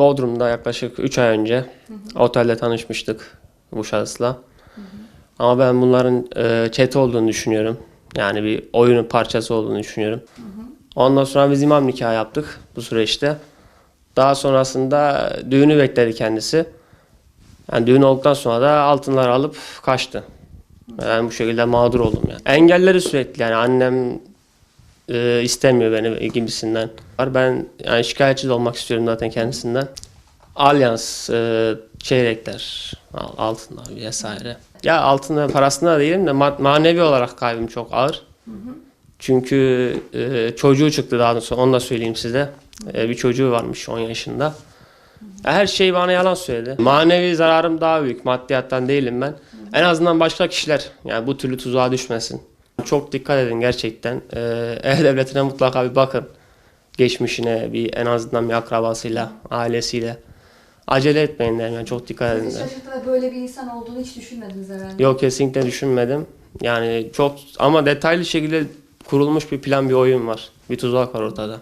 Bodrum'da yaklaşık 3 ay önce otelde tanışmıştık bu şahısla. Ama ben bunların e, çete olduğunu düşünüyorum. Yani bir oyunun parçası olduğunu düşünüyorum. Ondan sonra biz imam nikahı yaptık bu süreçte. Daha sonrasında düğünü bekledi kendisi. Yani düğün olduktan sonra da altınları alıp kaçtı. Ben bu şekilde mağdur oldum yani. Engelleri sürekli yani annem e, istemiyor beni gibisinden. Var Ben yani şikayetçi olmak istiyorum zaten kendisinden. Alyans, e, çeyrekler, al- altınlar vesaire. Ya altında parasında da değilim de ma- manevi olarak kaybım çok ağır. Çünkü e, çocuğu çıktı daha sonra onu da söyleyeyim size. E, bir çocuğu varmış 10 yaşında. Her şey bana yalan söyledi. Manevi zararım daha büyük. Maddiyattan değilim ben. En azından başka kişiler yani bu türlü tuzağa düşmesin. Çok dikkat edin gerçekten. Ee, E-Devleti'ne mutlaka bir bakın. Geçmişine bir en azından bir akrabasıyla, ailesiyle. Acele etmeyin derim yani çok dikkat edin Sizi derim. böyle bir insan olduğunu hiç düşünmediniz herhalde. Yok kesinlikle düşünmedim. Yani çok ama detaylı şekilde kurulmuş bir plan bir oyun var. Bir tuzak var ortada.